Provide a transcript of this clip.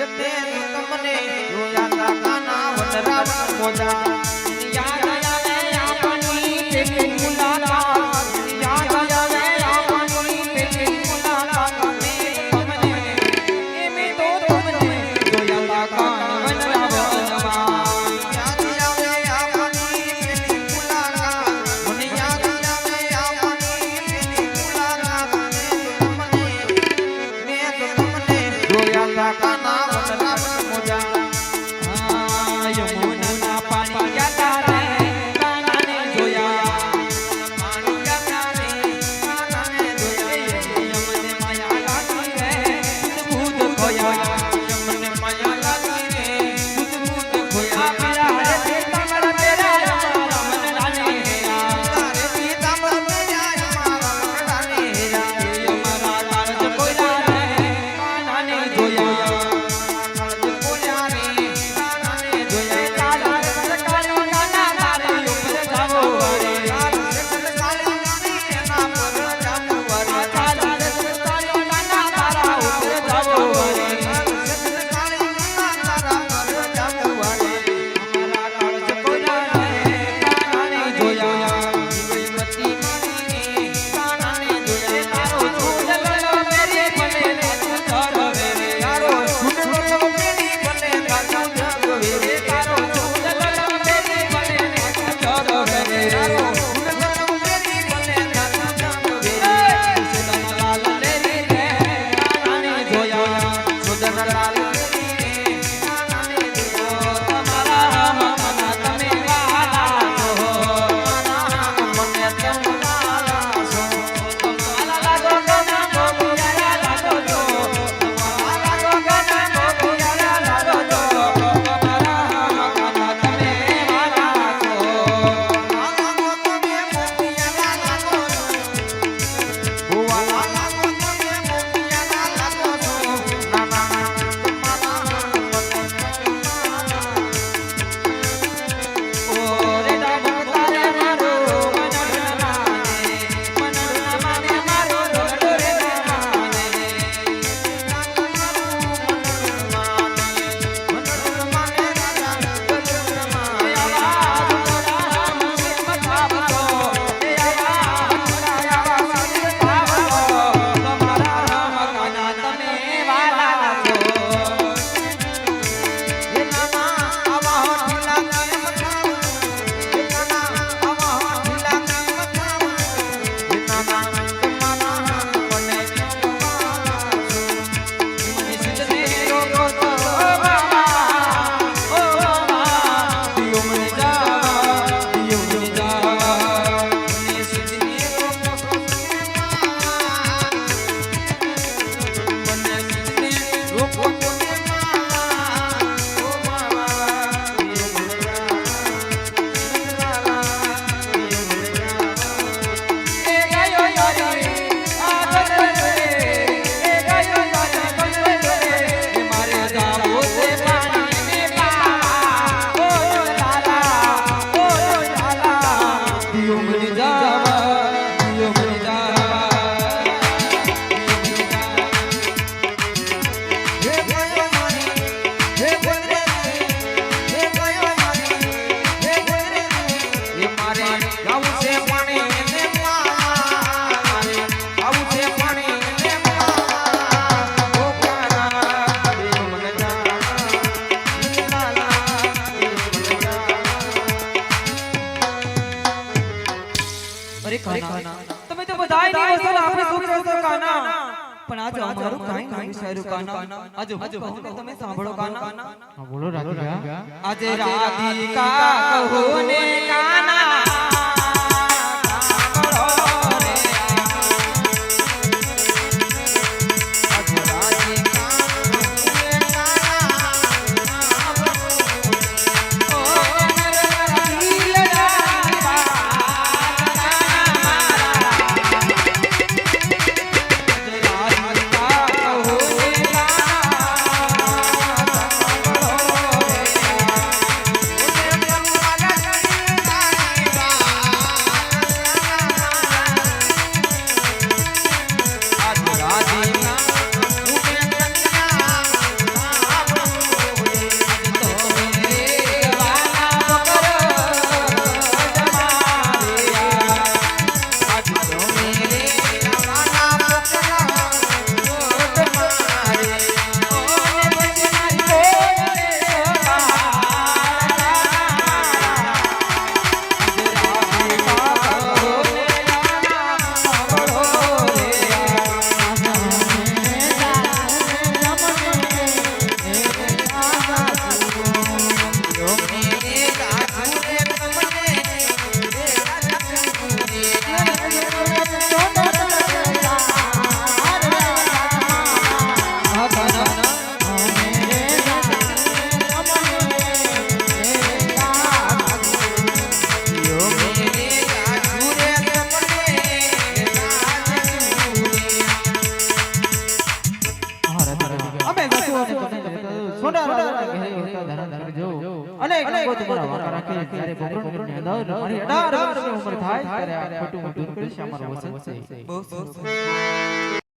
તમને જોયા કાના વટરા મોજા you અરે કાના તમે તો બધાય દિવસો આપણે શું કહો છો કાના પણ આજ અમારું કાઈ કાઈ સારું કાના આજ હું તમે સાંભળો કાના હા બોલો રાધિકા. આજે રાધિકા કહો ને કાના. અને તમારા વાકા રાખે ત્યારે જ્યારે બપોરની અંદર મારી અઢાર વર્ષની ઉંમર થાય ત્યારે આ ખોટું દૂર દેશ અમારો વસન છે બહુ.